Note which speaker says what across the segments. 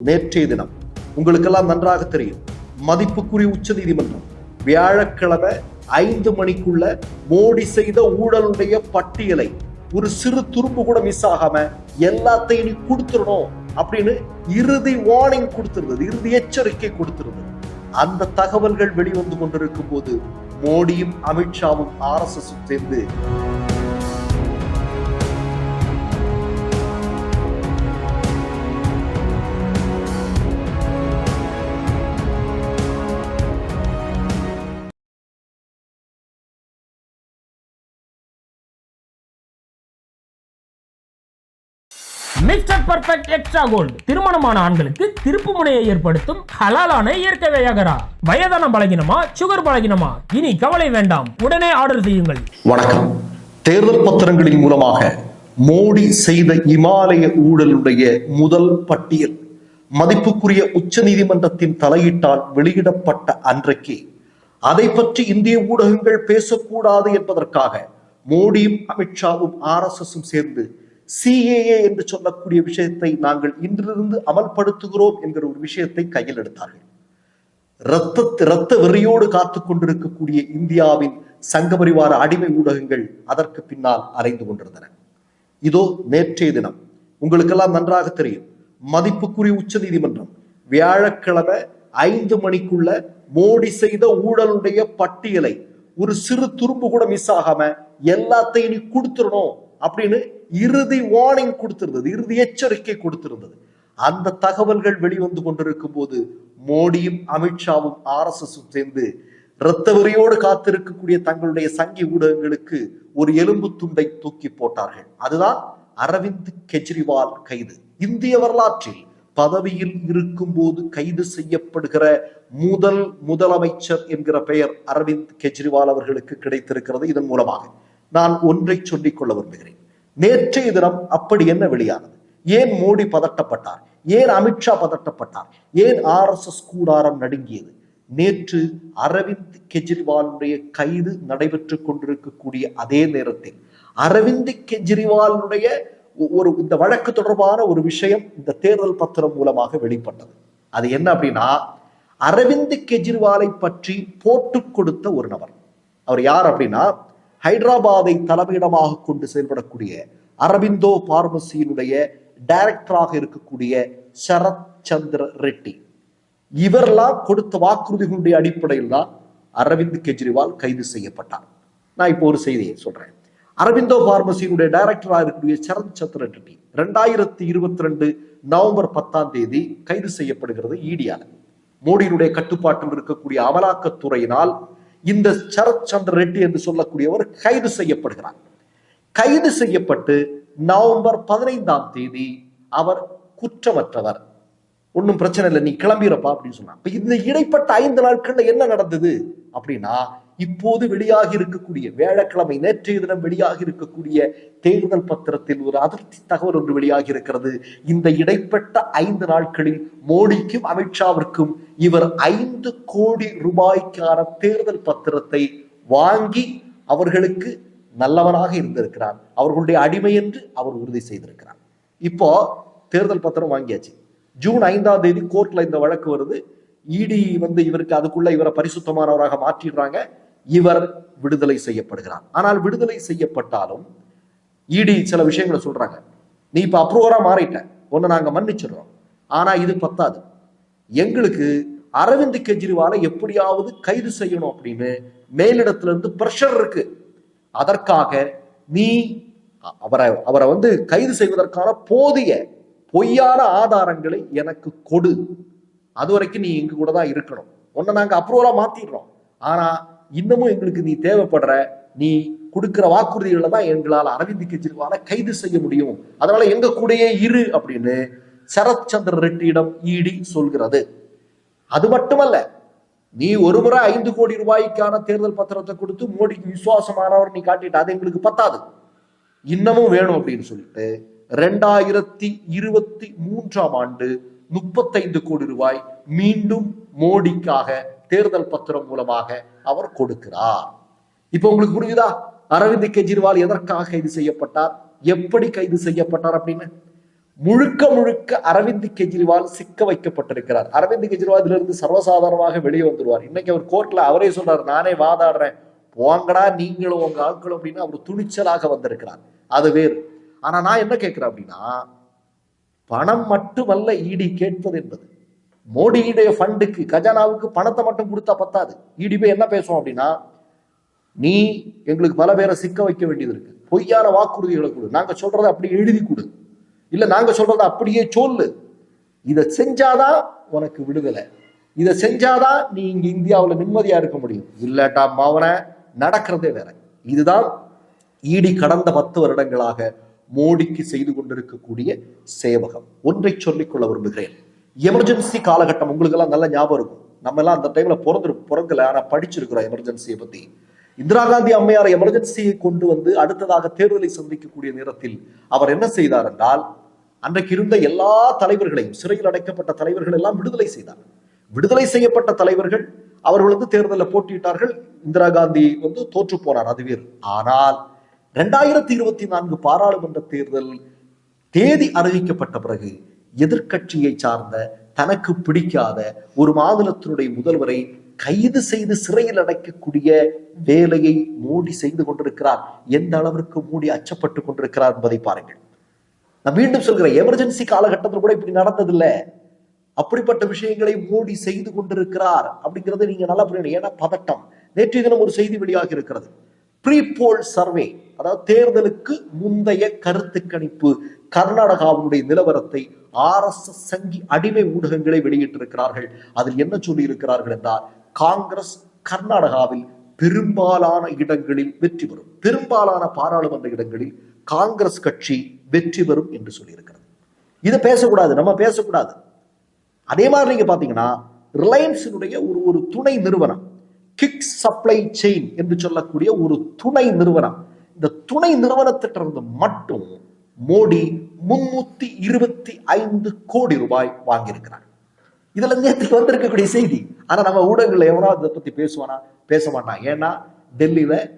Speaker 1: நேற்றைய தினம் உங்களுக்கெல்லாம் நன்றாக தெரியும். மதிப்புக்குரிய உச்ச நீதிமன்றம் வியாழக்கிழமை ஐந்து மணிக்குள்ள மோடி செய்த ஊழலுடைய பட்டியலை ஒரு சிறு துரும்பு கூட மிஸ் ஆகாம எல்லாத்தையும் நீ கொடுத்துடணும் அப்படின்னு இறுதி வார்னிங் கொடுத்திருந்தது இறுதி எச்சரிக்கை கொடுத்திருந்தது. அந்த தகவல்கள் வெளிவந்து கொண்டிருக்கும் போது மோடியும் அமித்ஷாவும் ஆர் எஸ் எஸ் சேர்ந்து
Speaker 2: மிஸ்டர் பர்ஃபெக்ட் எக்ஸ்ட்ரா கோல்டு திருமணமான ஆண்களுக்கு திருப்பு முனையை ஏற்படுத்தும் ஹலாலான இயற்கை வியாகரா. வயதான பலகினமா சுகர் பலகினமா? இனி கவலை வேண்டாம். உடனே ஆர்டர் செய்யுங்கள்.
Speaker 1: வணக்கம். தேர்தல் பத்திரங்களின் மூலமாக மோடி செய்த இமாலய ஊழலுடைய முதல் பட்டியல். மதிப்புக்குரிய உச்ச நீதிமன்றத்தின் தலையீட்டால் வெளியிடப்பட்ட அன்றைக்கு. அதை பற்றி இந்திய ஊடகங்கள் பேசக்கூடாது என்பதற்காக மோடியும் அமித்ஷாவும் ஆர் எஸ் எஸும் சேர்ந்து சிஏஏ என்று சொல்லக்கூடிய விஷயத்தை நாங்கள் இன்றிலிருந்து அமல்படுத்துகிறோம் என்கிற ஒரு விஷயத்தை கையில் எடுத்தார்கள். ரத்த ரத்த வெறியோடு காத்து கொண்டிருக்கக்கூடிய இந்தியாவின் சங்கபரிவார அடிமை ஊடகங்கள் அதற்கு பின்னால் அலைந்து கொண்டிருந்தன. இதோ நேற்றைய தினம் உங்களுக்கெல்லாம் நன்றாக தெரியும். மதிப்புக்குரிய உச்ச நீதிமன்றம் வியாழக்கிழமை ஐந்து மணிக்குள்ள மோடி செய்த ஊழலுடைய பட்டியலை ஒரு சிறு துரும்பு கூட மிஸ் ஆகாம எல்லாத்தையும் நீ கொடுத்துடணும் அப்படின்னு இறுதி வார்னிங் கொடுத்திருந்தது இறுதி எச்சரிக்கை கொடுத்திருந்தது. அந்த தகவல்கள் வெளிவந்து கொண்டிருக்கும் போது மோடியும் அமித்ஷாவும் ஆர் எஸ் எஸும் சேர்ந்து இரத்த காத்திருக்கக்கூடிய தங்களுடைய சங்கி ஊடகங்களுக்கு ஒரு எலும்பு துண்டை தூக்கி போட்டார்கள். அதுதான் அரவிந்த் கெஜ்ரிவால் கைது. இந்திய வரலாற்றில் பதவியில் இருக்கும்போது கைது செய்யப்படுகிற முதல் முதலமைச்சர் என்கிற பெயர் அரவிந்த் கெஜ்ரிவால் அவர்களுக்கு கிடைத்திருக்கிறது. இதன் மூலமாக நான் ஒன்றை சொல்லிக் கொள்ள விரும்புகிறேன். நேற்றைய தினம் அப்படி என்ன வெளியானது? ஏன் மோடி பதட்டப்பட்டார்? ஏன் அமித்ஷா பதட்டப்பட்டார்? ஏன் ஆர் எஸ் எஸ் கூடாரம் நடுங்கியது? நேற்று அரவிந்த் கெஜ்ரிவாலுடைய கைது நடைபெற்றுக் கொண்டிருக்கக்கூடிய அதே நேரத்தில் அரவிந்த் கெஜ்ரிவாலுடைய ஒரு இந்த வழக்கு தொடர்பான ஒரு விஷயம் இந்த தேர்தல் பத்திரம் மூலமாக வெளிப்பட்டது. அது என்ன அப்படின்னா அரவிந்த் கெஜ்ரிவாலை பற்றி போட்டு கொடுத்த ஒரு நபர். அவர் யார் அப்படின்னா ஹைதராபாத்தை தலைமையிடமாக கொண்டு செயல்படக்கூடிய அரவிந்தோ பார்மசியினுடைய டைரக்டராக இருக்கக்கூடிய சரத் சந்திர ரெட்டி. இவரெல்லாம் கொடுத்த வாக்குறுதிகளுடைய அடிப்படையில் தான் அரவிந்த் கெஜ்ரிவால் கைது செய்யப்பட்டார். நான் இப்போ ஒரு செய்தியை சொல்றேன். அரவிந்தோ பார்மசியினுடைய டைரக்டராக இருக்கக்கூடிய சரத் சந்திர ரெட்டி ரெண்டாயிரத்தி இருபத்தி ரெண்டு நவம்பர் பத்தாம் தேதி கைது செய்யப்படுகிறது ஈடியால. மோடியினுடைய கட்டுப்பாட்டில் இருக்கக்கூடிய அமலாக்கத்துறையினால் இந்த சரத் சந்திர ரெட்டி என்று சொல்லக்கூடியவர் கைது செய்யப்படுகிறார். கைது செய்யப்பட்டு நவம்பர் பதினைந்தாம் தேதி அவர் குற்றமற்றவர். ஒன்றும் பிரச்சனை இல்லை நீ கிளம்பிடுறப்பா அப்படின்னு சொன்னான் இந்த இடைப்பட்ட ஐந்து நாட்கள்ல என்ன நடந்தது? அப்படின்னா இப்போது வெளியாகி இருக்கக்கூடிய வியாழக்கிழமை நேற்றைய தினம் வெளியாகி இருக்கக்கூடிய தேர்தல் பத்திரத்தில் ஒரு அதிர்ச்சி தகவல் ஒன்று வெளியாகி இருக்கிறது. இந்த இடைப்பட்ட ஐந்து நாட்களில் மோடிக்கும் அமித்ஷாவிற்கும் இவர் ஐந்து கோடி ரூபாய்க்கான தேர்தல் பத்திரத்தை வாங்கி அவர்களுக்கு நல்லவனாக இருந்திருக்கிறார். அவர்களுடைய அடிமை என்று அவர் உறுதி செய்திருக்கிறார். இப்போ தேர்தல் பத்திரம் வாங்கியாச்சு. ஜூன் ஐந்தாம் தேதி கோர்ட்ல இந்த வழக்கு வருது. இடி வந்து இவருக்கு அதுக்குள்ள இவரை பரிசுத்தமானவராக மாற்றிடுறாங்க. இவர் விடுதலை செய்யப்படுகிறார். ஆனால் விடுதலை செய்யப்பட்டாலும் இடி சில விஷயங்களை சொல்றாங்க. நீ இப்ப அப்ரூவரா மாறிட்ட. ஒன்னு நாங்க மன்னிச்சிடுறோம். ஆனா இது பத்தாது. எங்களுக்கு அரவிந்த் கெஜ்ரிவாலை எப்படியாவது கைது செய்யணும் அப்படின்னு மேலிடத்துல இருந்து பிரஷர் இருக்கு. அதற்காக நீ அவரை அவரை வந்து கைது செய்வதற்கான போதிய பொய்யான ஆதாரங்களை எனக்கு கொடு. அது வரைக்கும் நீ எங்க கூட தான் இருக்கணும். உன்னை நாங்க அப்ரூவலா மாத்திடுறோம். ஆனா இன்னமும் எங்களுக்கு நீ தேவைப்படுற நீ கொடுக்கிற வாக்குறுதிகளை தான் எங்களால் அரவிந்த் கெஜ்ரிவாலை கைது செய்ய முடியும். அதனால எங்க கூடயே இரு அப்படின்னு சரத் சந்திர ரெட்டியிடம் இடி சொல்கிறது. அது மட்டுமல்ல நீ ஒரு முறை ஐந்து கோடி ரூபாய்க்கான தேர்தல் பத்திரத்தை கொடுத்து மோடிக்கு விசுவாசமானவர் நீ காட்டிட்ட அது எங்களுக்கு பத்தாது. இன்னமும் வேணும் அப்படின்னு சொல்லிட்டு ரெண்டாயிரத்தி இருபத்தி மூன்றாம் ஆண்டு முப்பத்தைந்து கோடி ரூபாய் மீண்டும் மோடிக்காக தேர்தல் பத்திரம் மூலமாக அவர் கொடுக்கிறார். இப்ப உங்களுக்கு புரியுதா அரவிந்த் கெஜ்ரிவால் எதற்காக கைது செய்யப்பட்டார்? எப்படி கைது செய்யப்பட்டார் அப்படின்னு? முழுக்க முழுக்க அரவிந்த் கெஜ்ரிவால் சிக்க வைக்கப்பட்டிருக்கிறார். அரவிந்த் கெஜ்ரிவால் இதிலிருந்து சர்வசாதாரணமாக வெளியே வந்துருவார். இன்னைக்கு அவர் கோர்ட்ல அவரே சொல்றாரு நானே வாதாடுறேன். போங்கடா நீங்களும் உங்க ஆட்களும் அப்படின்னு அவர் துணிச்சலாக வந்திருக்கிறார். அது வேறு. ஆனா நான் என்ன கேட்கிறேன் அப்படின்னா பணம் மட்டுமல்ல இடி கேட்பது என்பது. மோடியுடைய ஃபண்டுக்கு கஜானாவுக்கு பணத்தை மட்டும் கொடுத்தா பத்தாது. இடி போய் என்ன பேசுவோம் அப்படின்னா நீ எங்களுக்கு பல பேரை சிக்க வைக்க வேண்டியது இருக்கு. பொய்யான வாக்குறுதிகளை கொடு. நாங்க சொல்றதை அப்படி எழுதி கொடு. இல்ல நாங்க சொல்றதை அப்படியே சொல்லு. இதை செஞ்சாதான் உனக்கு விடுதலை. இதை செஞ்சாதான் நீ இங்க இந்தியாவில் நிம்மதியா இருக்க முடியும். இல்லாட்டா மாவன நடக்கிறதே வேற. இதுதான் ஈடி கடந்த பத்து வருடங்களாக மோடிக்கு செய்து கொண்டிருக்கக்கூடிய சேவகம். ஒன்றை சொல்லிக்கொள்ள விரும்புகிறேன். எமர்ஜென்சி காலகட்டம் உங்களுக்கு எல்லாம் நல்ல ஞாபகம் இருக்கும். நம்ம எல்லாம் அந்த டைம்ல பிறந்து பிறக்கல. ஆனா படிச்சிருக்கிறோம் எமர்ஜென்சியை பத்தி. இந்திரா காந்தி அம்மையார் எமர்ஜென்சியை கொண்டு வந்து அடுத்ததாக தேர்தலை சந்திக்கக்கூடிய நேரத்தில் அவர் என்ன செய்தார் என்றால் அன்றைக்கு இருந்த எல்லா தலைவர்களையும் சிறையில் அடைக்கப்பட்ட தலைவர்கள் எல்லாம் விடுதலை செய்தார். விடுதலை செய்யப்பட்ட தலைவர்கள் அவர்கள் வந்து தேர்தலில் போட்டியிட்டார்கள். இந்திரா காந்தி வந்து தோற்று போனார் அது வேறு ஆனால் ரெண்டாயிரத்தி இருபத்தி நான்கு பாராளுமன்ற தேர்தல் தேதி அறிவிக்கப்பட்ட பிறகு எதிர்கட்சியை சார்ந்த தனக்கு பிடிக்காத ஒரு மாநிலத்தினுடைய முதல்வரை கைது செய்து சிறையில் அடைக்கக்கூடிய வேலையை மோடி செய்து கொண்டிருக்கிறார். எந்த அளவிற்கு மோடி அச்சப்பட்டு கொண்டிருக்கிறார் என்பதை பாருங்கள். நான் மீண்டும் சொல்கிறேன் எமர்ஜென்சி காலகட்டத்தில் கூட இப்படி நடந்ததில்லை. அப்படிப்பட்ட விஷயங்களை மோடி செய்து கொண்டிருக்கிறார் அப்படிங்கறத நீங்க நல்லா புரியணும். ஏன்னா பதட்டம். நேற்றைய தினம் ஒரு செய்தி வெளியாகி இருக்கிறது. ப்ரீபோல் சர்வே அதாவது தேர்தலுக்கு முந்தைய கருத்து கணிப்பு கர்நாடகாவினுடைய நிலவரத்தை ஆர் எஸ் எஸ் சங்கி அடிமை ஊடகங்களை வெளியிட்டிருக்கிறார்கள். அதில் என்ன சொல்லி இருக்கிறார்கள் என்றால் காங்கிரஸ் கர்நாடகாவில் பெரும்பாலான இடங்களில் வெற்றி பெறும். பெரும்பாலான பாராளுமன்ற இடங்களில் காங்கிரஸ் கட்சி வெற்றி பெறும் என்று சொல்லியிருக்கிறது. இதை பேசக்கூடாது நம்ம பேசக்கூடாது. அதே மாதிரி நீங்க பாத்தீங்கன்னா ரிலையன்ஸினுடைய ஒரு ஒரு துணை நிறுவனம் கிக் சப்ளை செயின் என்று சொல்லக்கூடிய ஒரு துணை நிறுவனம் இந்த துணை நிறுவனத்திட்டிருந்து மட்டும் மோடி முன்னூத்தி இருபத்தி ஐந்து கோடி ரூபாய் வாங்கியிருக்கிறார். இதுல நேற்று வந்திருக்கக்கூடிய செய்தி. ஆனா நம்ம ஊடகங்கள்ல எவனா இதை பத்தி பேசுவானா? பேச மாட்டான். ஏன்னா டெல்லியில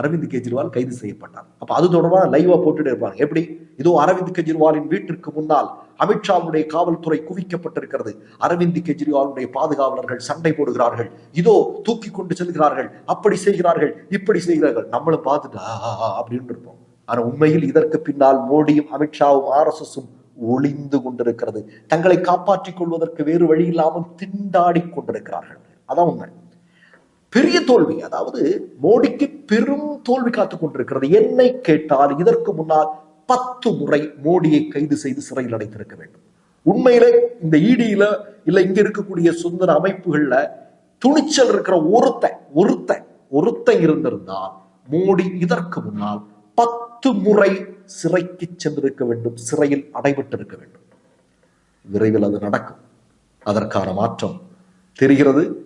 Speaker 1: அரவிந்த் கெஜ்ரிவால் கைது செய்யப்பட்டார். அப்ப அது தொடர்பாக லைவா போட்டுட்டு இருப்பாங்க. எப்படி? இதோ அரவிந்த் கெஜ்ரிவாலின் வீட்டிற்கு முன்னால் அமித்ஷாவுடைய காவல்துறை குவிக்கப்பட்டிருக்கிறது. அரவிந்த் கெஜ்ரிவாலுடைய பாதுகாவலர்கள் சண்டை போடுகிறார்கள். இதோ தூக்கி கொண்டு செல்கிறார்கள். அப்படி செய்கிறார்கள் இப்படி செய்கிறார்கள். நம்மளும் பார்த்துட்டு அப்படின்னு இருப்போம். ஆனா உண்மையில் இதற்கு பின்னால் மோடியும் அமித்ஷாவும் ஆர் எஸ் எஸும் ஒளிந்து கொண்டிருக்கிறது. தங்களை காப்பாற்றிக் கொள்வதற்கு வேறு வழி இல்லாமல் திண்டாடி கொண்டிருக்கிறார்கள். அதான் உண்மை. பெரிய தோல்வி அதாவது மோடிக்கு பெரும் தோல்வி காத்துக் கொண்டிருக்கிறது. என்னை கேட்டால் இதற்கு முன்னால் பத்து முறை மோடியை கைது செய்து சிறையில் அடைத்திருக்க வேண்டும். உண்மையிலே இந்த இடியில இல்ல இங்க இருக்கக்கூடிய சுந்தர அமைப்புகள்ல துணிச்சல் இருக்கிற ஒருத்தன் ஒருத்தன் ஒருத்தன் இருந்திருந்தால் மோடி இதற்கு முன்னால் பத்து முறை சிறைக்கு சென்றிருக்க வேண்டும் சிறையில் அடைபட்டிருக்க வேண்டும். விரைவில் அது நடக்கும். அதற்கான மாற்றம் தெரிகிறது.